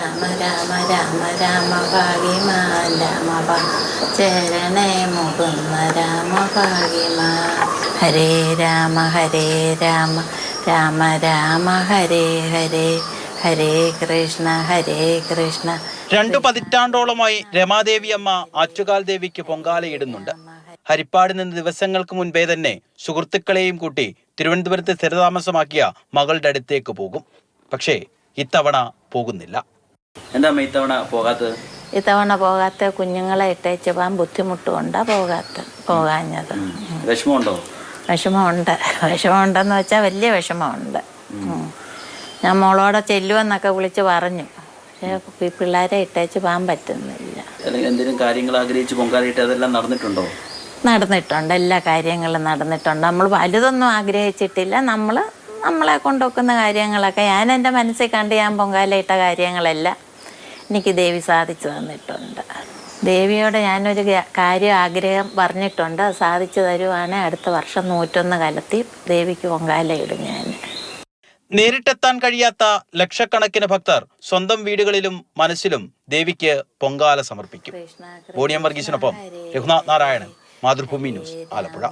രാമ രാമ രാമ രാമ ഭാഗ്യമാൻ രാമ ചരണേ മുകുന്ന രാമ ഭാഗ്യമാ ഹരേ രാമ ഹരേ രാമ രാമ രാമ ഹരേ ഹരേ ഹരേ കൃഷ്ണ ഹരേ കൃഷ്ണ. രണ്ടു പതിറ്റാണ്ടോളമായി രമാദേവി അമ്മ ആറ്റുകാൽ ദേവിക്ക് പൊങ്കാലയിടുന്നുണ്ട് ഹരിപ്പാട് നിന്ന് ദിവസങ്ങൾക്ക് മുൻപേ തന്നെ സുഹൃത്തുക്കളെയും കൂട്ടി തിരുവനന്തപുരത്ത് സ്ഥിരതാമസമാക്കിയ മകളുടെ അടുത്തേക്ക് പോകും. പക്ഷേ ഇത്തവണ പോകുന്നില്ല. എന്താ ഇത്തവണ പോകാത്തത്? ഇത്തവണ പോകാത്ത കുഞ്ഞുങ്ങളെ ഇട്ടേച്ച് പോകാൻ ബുദ്ധിമുട്ടുകൊണ്ടാ പോകാത്ത പോകാഞ്ഞത്. വിഷമമുണ്ടോ? വിഷമമുണ്ട്. വിഷമമുണ്ടെന്ന് വെച്ചാൽ വലിയ വിഷമമുണ്ട്. ഞാൻ മോളോടെ ചെല്ലുമെന്നൊക്കെ വിളിച്ച് പറഞ്ഞു. പക്ഷേ പിള്ളേരെ ഇട്ടേച്ച് പോകാൻ പറ്റുന്നില്ല. എന്തെങ്കിലും കാര്യങ്ങൾ ആഗ്രഹിച്ച് പൊങ്കാലയിട്ട് അതെല്ലാം നടന്നിട്ടുണ്ടോ? നടന്നിട്ടുണ്ട്. എല്ലാ കാര്യങ്ങളും നടന്നിട്ടുണ്ട്. നമ്മൾ വലുതൊന്നും ആഗ്രഹിച്ചിട്ടില്ല. നമ്മൾ നമ്മളെ കൊണ്ടുവെക്കുന്ന കാര്യങ്ങളൊക്കെ ഞാൻ എന്റെ മനസ്സിൽ കണ്ട് ഞാൻ പൊങ്കാലയിട്ട കാര്യങ്ങളെല്ലാം എനിക്ക് ദേവി സാധിച്ചു തന്നിട്ടുണ്ട്. ദേവിയോട് ഞാനൊരു കാര്യം ആഗ്രഹം പറഞ്ഞിട്ടുണ്ട്. സാധിച്ചു തരുവാണെങ്കിൽ അടുത്ത വർഷം നൂറ്റൊന്ന് കലത്തി ദേവിക്ക് പൊങ്കാലയിടും ഞാൻ. നേരിട്ടെത്താൻ കഴിയാത്ത ലക്ഷക്കണക്കിന് ഭക്തർ സ്വന്തം വീടുകളിലും മനസ്സിലും ദേവിക്ക് പൊങ്കാല സമർപ്പിക്കും. ബോണിയം വർഗീസിനൊപ്പം രഘുനാഥ് നാരായണൻ മാതൃഭൂമി ന്യൂസ് ആലപ്പുഴ.